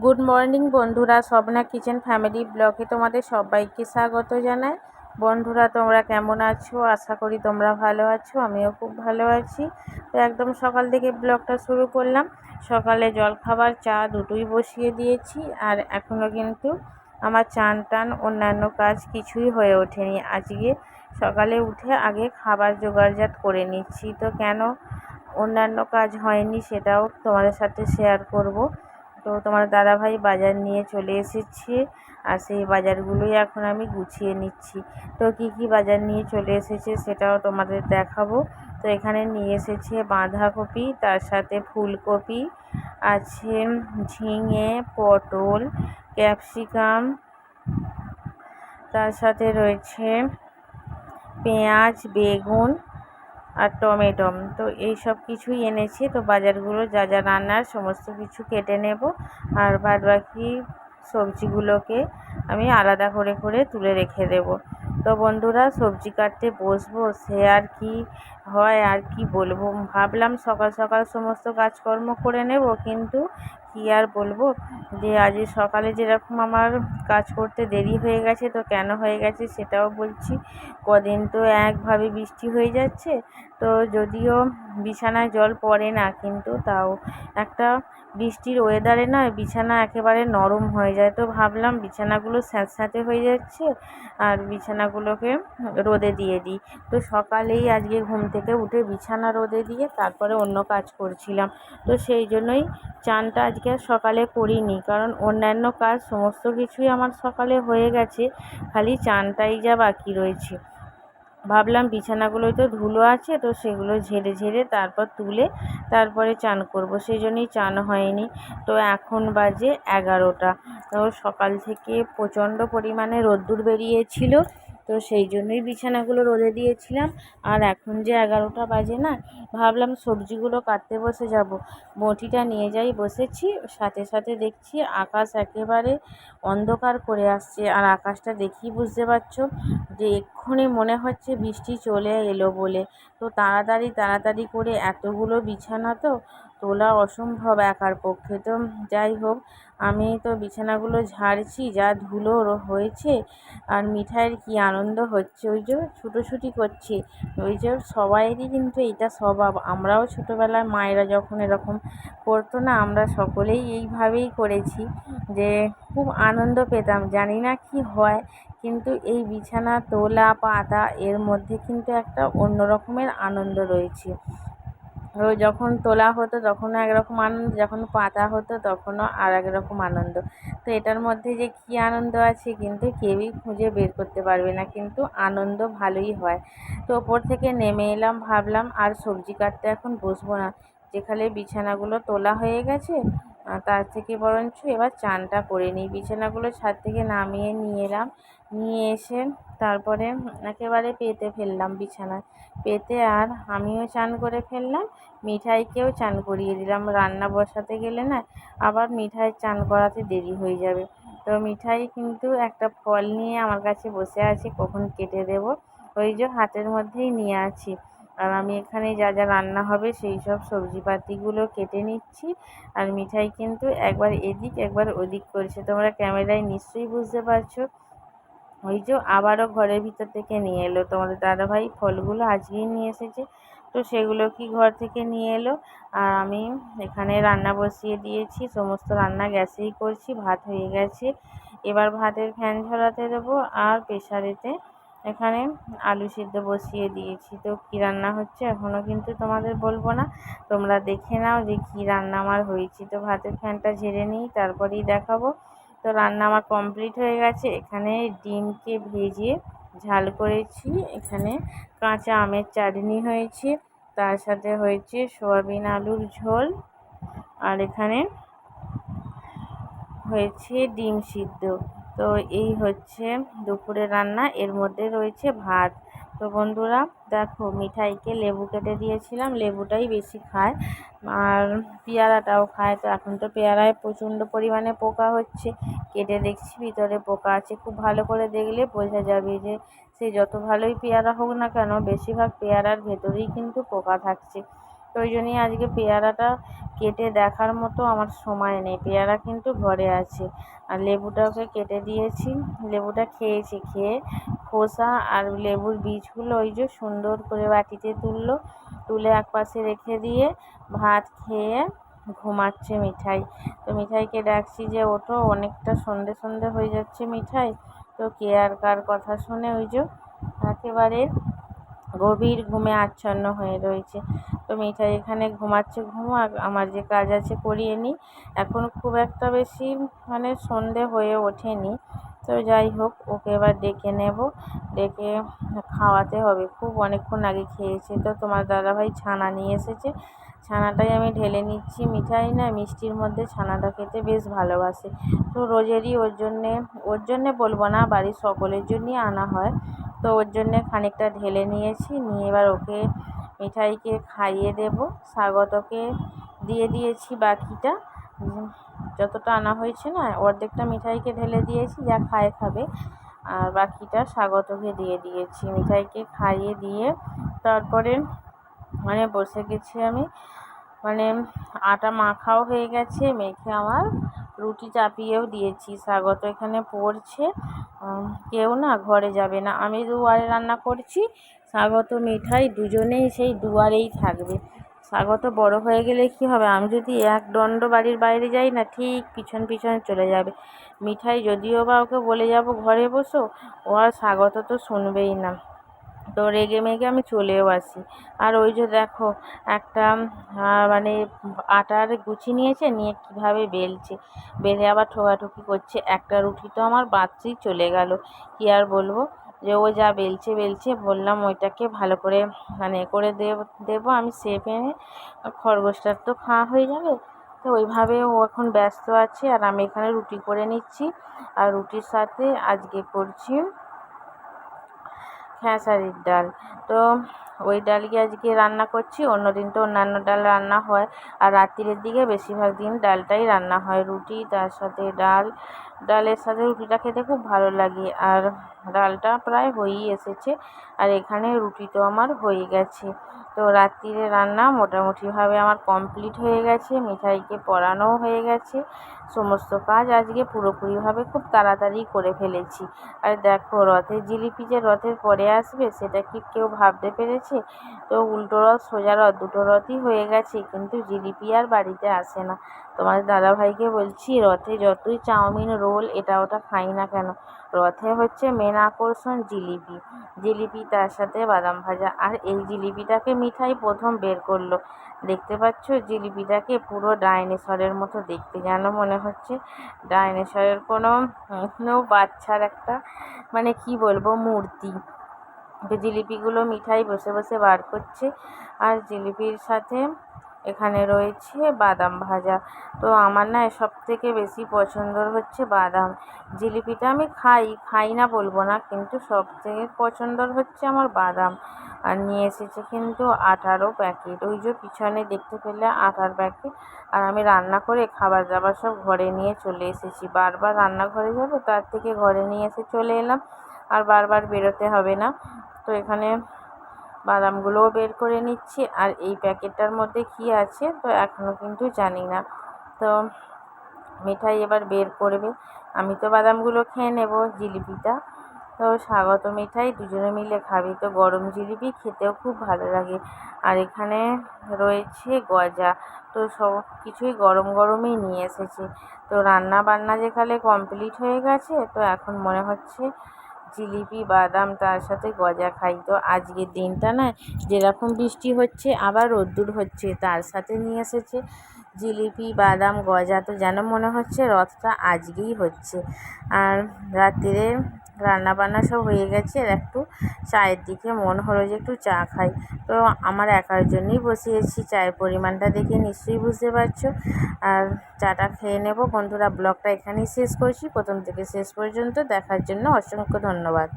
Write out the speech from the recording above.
Good morning বন্ধুরা, Swapna kitchen family ব্লগে তোমাদের সবাইকে স্বাগত জানাই। বন্ধুরা, তোমরা কেমন আছো? আশা করি তোমরা ভালো আছো, আমিও খুব ভালো আছি। তো একদম সকাল থেকে ব্লগটা শুরু করলাম। সকালে জলখাবার, চা দুটোই বসিয়ে দিয়েছি আর এখনও কিন্তু আমার চান টান অন্যান্য কাজ কিছুই হয়ে ওঠেনি। আজকে সকালে উঠে আগে খাবার জোগাড়জাত করে নিচ্ছি। তো কেন অন্যান্য কাজ হয়নি সেটাও তোমাদের সাথে শেয়ার করব। তো তোমার দাদাভাই বাজার নিয়ে চলে এসেছে আর সেই বাজারগুলোই এখন আমি গুছিয়ে নিচ্ছি। তো কি কি বাজার নিয়ে চলে এসেছে সেটাও তোমাদের দেখাবো। তো এখানে নিয়ে এসেছে বাঁধাকপি, তার সাথে ফুলকপি, আছে ঝিঙে, পটল, ক্যাপসিকাম, তার সাথে রয়েছে পেঁয়াজ, বেগুন আর টমেটো। তো এই সব কিছুই এনেছি। তো বাজারগুলো যা যা রান্নার সমস্ত কিছু কেটে নেব। আর বাদ বাকি সবজিগুলোকে আমি আলাদা করে করে তুলে রেখে দেব। তো বন্ধুরা, সবজি কাটতে বসবো, সে আর কি হয়, আর কি বলব? ভাবলাম সকাল সকাল সমস্ত কাজকর্ম করে নেব, কিন্তু কী আর বলব? যে আজ সকালে যেরকম আমার কাজ করতে দেরি হয়ে গেছে, তো কেন হয়ে গেছে সেটাও বলছি। কদিন তো একভাবে বৃষ্টি হয়ে যাচ্ছে, তো যদিও বিছানায় জল পড়ে না, কিন্তু তাও। একটা বৃষ্টির ওয়েদারে না বিছানা একেবারে নরম হয়ে যায়, তো ভাবলাম বিছানাগুলো স্যাঁতস্যাঁতে হয়ে যাচ্ছে আর বিছানাগুলোকে রোদে দিয়ে দিই। তো সকালেই আজকে ঘুম থেকে উঠে বিছানা রোদে দিয়ে তারপরে অন্য কাজ করছিলাম, তো সেই জন্যই চানটা আজকে আর সকালে করিনি। কারণ অন্যান্য কাজ সমস্ত কিছুই আমার সকালে হয়ে গেছে, খালি চানটাই যা বাকি রয়েছে। ভাবলাম বিছানাগুলোয় তো ধুলো আছে, তো সেগুলো ঝেড়ে ঝেড়ে তারপর তুলে তারপরে চান করব। সেই জন্যই চান হয়নি। তো এখন বাজে এগারোটা। তো সকাল থেকে প্রচণ্ড পরিমাণে রোদ্দুর বেরিয়েছিল। তো সেই জন্যই বিছানাগুলো রোদে দিয়েছিলাম। আর এখন যে এগারোটা বাজে না, ভাবলাম সবজিগুলো কাটতে বসে যাব। বঁটিটা নিয়ে যাই, বসেছি, সাথে সাথে দেখছি আকাশ একেবারে অন্ধকার করে আসছে। আর আকাশটা দেখেই বুঝতে পারছ যে এক্ষুনি মনে হচ্ছে বৃষ্টি চলে এলো বলে। তো তাড়াতাড়ি তাড়াতাড়ি করে এতগুলো বিছানা তো তোলা অসম্ভব একার পক্ষে। তো যাই হোক, আমি তো বিছানাগুলো ঝাড়ছি, যা ধুলো হয়েছে, আর মিঠাইয়ের কী আনন্দ হচ্ছে? ওই যে ছুটোছুটি করছে, ওই যে সবাইয়েরই কিন্তু এটা স্বভাব। আমরাও ছোটোবেলায় মায়েরা যখন এরকম করতো না, আমরা সকলেই এইভাবেই করেছি যে খুব আনন্দ পেতাম। জানি না কি হয়, কিন্তু এই বিছানা, তোলা, পাতা, এর মধ্যে কিন্তু একটা অন্য রকমের আনন্দ রয়েছে। যখন তোলা হতো তখনও একরকম আনন্দ, যখন পাতা হতো তখনও আর একরকম আনন্দ। তো এটার মধ্যে যে কি আনন্দ আছে কিন্তু কেউই খুঁজে বের করতে পারবে না, কিন্তু আনন্দ ভালোই হয়। তো ওপর থেকে নেমে এলাম, ভাবলাম আর সবজি কাটতে এখন বসবো না। যেখানে বিছানাগুলো তোলা হয়ে গেছে তার থেকে বরঞ্চ এবার চানটা করে নিই। বিছানাগুলো ছাদ থেকে নামিয়ে নিয়ে এলাম। নিয়ে এসে তারপরে একেবারে পেতে ফেললাম বিছানায়। পেতে আর আমিও চান করে ফেললাম, মিঠাইকেও চান করিয়ে দিলাম। রান্না বসাতে গেলে না আবার মিঠাই চান করাতে দেরি হয়ে যাবে। তো মিঠাই কিন্তু একটা ফল নিয়ে আমার কাছে বসে আছে, কখন কেটে দেব? ওই যে হাতের মধ্যেই নিয়ে আছি। আর আমি এখানে যা যা রান্না হবে সেই সব সবজিপাতিগুলো কেটে নিচ্ছি। আর মিঠাই কিন্তু একবার এদিক একবার ওদিক করছে। তোমরা ক্যামেরায় নিশ্চয়ই বুঝতে পারছ। ওই যে আবারও ঘরের ভিতর থেকে নিয়ে এলো। তোমাদের দাদাভাই ফলগুলো আজকেই নিয়ে এসেছে। তো সেগুলো কি ঘর থেকে নিয়ে এলো? আর আমি এখানে রান্না বসিয়ে দিয়েছি। সমস্ত রান্না গ্যাসেই করছি। ভাত হয়ে গেছে। এবার ভাতের ফ্যান ঝরাতে দেবো। আর প্রেশারেতে এখানে আলু সিদ্ধ বসিয়ে দিয়েছি। তো কী রান্না হচ্ছে এখনও কিন্তু তোমাদের বলব না। তোমরা দেখে নাও যে কী রান্না আমার হয়েছে। তো ভাতের ফ্যানটা ঝেড়ে নিই, তারপরেই দেখাবো। তো রান্না আমার কমপ্লিট হয়ে গেছে। এখানে ডিমকে ভেজে ঝাল করেছি। এখানে কাঁচা আমের চাটনি হয়েছে। তার সাথে হয়েছে সোয়াবিন আলুর ঝোল। আর এখানে হয়েছে ডিম সিদ্ধ। তো এই হচ্ছে দুপুরে রান্না। এর মধ্যে রয়েছে ভাত। তো বন্ধুরা, দেখো মিঠাইকে লেবু কেটে দিয়েছিলাম। লেবুটাই বেশি খায় আর পেয়ারাটাও খায়। তো এখন তো পেয়ারায় প্রচণ্ড পরিমাণে পোকা হচ্ছে। কেটে দেখছি ভিতরে পোকা আছে। খুব ভালো করে দেখলে বোঝা যাবে যে সে যত ভালোই পেয়ারা হোক না কেন, বেশিরভাগ পেয়ারার ভেতরেই কিন্তু পোকা থাকছে। তো ওই জন্যই আজকে পেয়ারাটা কেটে দেখার মতো আমার সময় নেই। পেয়ারা কিন্তু ঘরে আছে। আর লেবুটাকে কেটে দিয়েছি। লেবুটা খেয়েছি, খেয়ে খোসা আর লেবুর বীজগুলো ওই যে সুন্দর করে বাটিতে তুললো। তুলে এক পাশে রেখে দিয়ে ভাত খেয়ে ঘুমাচ্ছে মিঠাই। তো মিঠাইকে ডাকছি যে, ওঠো, অনেকটা সন্ধে সন্ধে হয়ে যাচ্ছে মিঠাই। তো কে আর কার কথা শুনে? ওই যে একেবারে গভীর ঘুমে আচ্ছন্ন হয়ে রয়েছে। তো মিঠাই এখানে ঘুমাচ্ছে ঘুমাক আমার যে কাজ আছে করিয়ে নিই। এখন খুব একটা বেশি মানে সন্ধে হয়ে ওঠেনি। তো যাই হোক, ওকে এবার ডেকে নেব। ডেকে খাওয়াতে হবে। খুব অনেকক্ষণ আগে খেয়েছে। তো তোমার দাদাভাই ছানা নিয়ে এসেছে। ছানাটাই আমি ঢেলে নিচ্ছি। মিঠাই না, মিষ্টির মধ্যে ছানাটা খেতে বেশ ভালোবাসে। তো রোজেরই ওর জন্যে ওর জন্যে বলব না, বাড়ির সকলের জন্যই আনা হয়। তো ওর জন্যে খানিকটা ঢেলে নিয়েছি। নিয়ে এবার ওকে মিঠাইকে খাইয়ে দেবো। স্বাগতকে দিয়ে দিয়েছি বাকিটা। যতটা আনা হয়েছে না, অর্ধেকটা মিঠাইকে ঢেলে দিয়েছি, যা খায় খাবে। আর বাকিটা স্বাগতকে দিয়ে দিয়েছি। মিঠাইকে খাইয়ে দিয়ে তারপরে মানে বসে গেছি আমি। মানে আটা মাখাও হয়ে গেছে, মেখে আমার রুটি চাপিয়েও দিয়েছি। স্বাগত এখানে পড়ছে। কেউ না ঘরে যাবে না। আমি দুয়ারে রান্না করছি। স্বাগত মিঠাই, দুজনেই সেই দুয়ারেই থাকবে। স্বাগত বড় হয়ে গেলে কী হবে? আমি যদি এক দণ্ড বাড়ির বাইরে যাই না, ঠিক পিছন পিছন চলে যাবে। মিঠাই, যদিও বা ওকে বলে যাব ঘরে বসো, ও আর স্বাগত তো শুনবেই না। তো রেগে মেগে আমি চলেও আসি। আর ওই যে দেখো, একটা মানে আটার গুছি নিয়েছে, নিয়ে কীভাবে বেলছে। বেলে আবার ঠোকাঠুকি করছে। একটা রুটি তো আমার বাদতেই চলে গেল। কী আর বলব? যে ও যা বেলছে বেলছে, বললাম ওইটাকে ভালো করে মানে করে দেবো, আমি সেপে খরগোশটার তো খাওয়া হয়ে যাবে। তো ওইভাবে ও এখন ব্যস্ত আছে আর আমি এখানে রুটি করে নিচ্ছি। আর রুটির সাথে আজকে করছি খেসারির ডাল। তো ওই ডালই আজকে রান্না করছি? অন্য দিন তো অন্যান্য ডাল রান্না হয়। আর রাত্রিরের দিকে বেশিরভাগ দিন ডালটাই রান্না হয়। রুটি, তার সাথে ডাল। ডালের সাথে রুটিটা খেতে খুব ভালো লাগে। আর ডালটা প্রায় হয়েই এসেছে। আর এখানে রুটি তো আমার হয়ে গেছে। তো রাত্রিরে রান্না মোটামুটিভাবে আমার কমপ্লিট হয়ে গেছে। মিঠাইকে পরানোও হয়ে গেছে। সমস্ত কাজ আজকে পুরোপুরিভাবে খুব তাড়াতাড়ি করে ফেলেছি। আর দেখো, রথের জিলিপি যে রথের পরে আসবে, সেটা কি কেউ ভাবতে পেরেছে? তো উল্টো রথ সোজা রথ, দুটো রথই হয়ে গেছে, কিন্তু জিলিপি আর বাড়িতে আসে না। তোমার দাদাভাইকে বলছি, রথে যতই চাউমিন রোল, এটা ওটা খাই না কেন? রথে হচ্ছে মেন আকর্ষণ জিলিপি। জিলিপি, তার সাথে বাদাম ভাজা। আর এই জিলিপিটাকে মিঠাই প্রথম বের করল। দেখতে পাচ্ছ, জিলিপিটাকে পুরো ডাইনোসরের মতো দেখতে। যেন মনে হচ্ছে, ডাইনোসরের কোনো বাচ্চার একটা মানে কি বলব, মূর্তি। জিলিপিগুলো মিঠাই বসে বসে বার করছে। আর জিলিপির সাথে এখানে রয়েছে বাদাম ভাজা। তো আমার না সব থেকে বেশি পছন্দর হচ্ছে বাদাম। জিলিপিটা আমি খাই খাই না বলব না, কিন্তু সব থেকে পছন্দর হচ্ছে আমার বাদাম। আর নিয়ে এসেছে কিন্তু আটারও প্যাকেট। ওই যে পিছনে দেখতে পেলে আটার প্যাকেট। আর আমি রান্না করে খাবার দাবার সব ঘরে নিয়ে চলে এসেছি। বারবার রান্নাঘরে যাব, তার থেকে ঘরে নিয়ে এসে চলে এলাম। আর বারবার বেরোতে হবে না। তো এখানে বাদামগুলোও বের করে নিচ্ছি। আর এই প্যাকেটটার মধ্যে কী আছে, তো এখনও কিন্তু জানি না। তো মিঠাই এবার বের করবে। আমি তো বাদামগুলো খেয়ে নেব, জিলিপিটা। তো স্বাগত মিঠাই, দুজনে মিলে খাবি। তো গরম জিলিপি খেতেও খুব ভালো লাগে। আর এখানে রয়েছে গজা। তো সব কিছুই গরম গরমই নিয়ে এসেছে। তো রান্না বান্না যেখানে কমপ্লিট হয়ে গেছে, তো এখন মনে হচ্ছে জিলিপি, বাদাম তার সাথে গজা খাই। তো আজকের দিনটা না যেরকম বৃষ্টি হচ্ছে, আবার রোদ্দুর হচ্ছে, তার সাথে নিয়ে এসেছে জিলিপি, বাদাম, গজা। তো যেন মনে হচ্ছে রথটা আজকেই হচ্ছে। আর রাত্রিরে রান্নাবান্না সব হয়ে গেছে। আর একটু চায়ের দিকে মন হলো যে একটু চা খাই। তো আমার একার জন্যই বসিয়েছি, চায়ের পরিমাণটা দেখে নিশ্চয়ই বুঝতে পারছ। আর চাটা খেয়ে নেব। বন্ধুরা, ব্লগটা এখানেই শেষ করছি। প্রথম থেকে শেষ পর্যন্ত দেখার জন্য অসংখ্য ধন্যবাদ।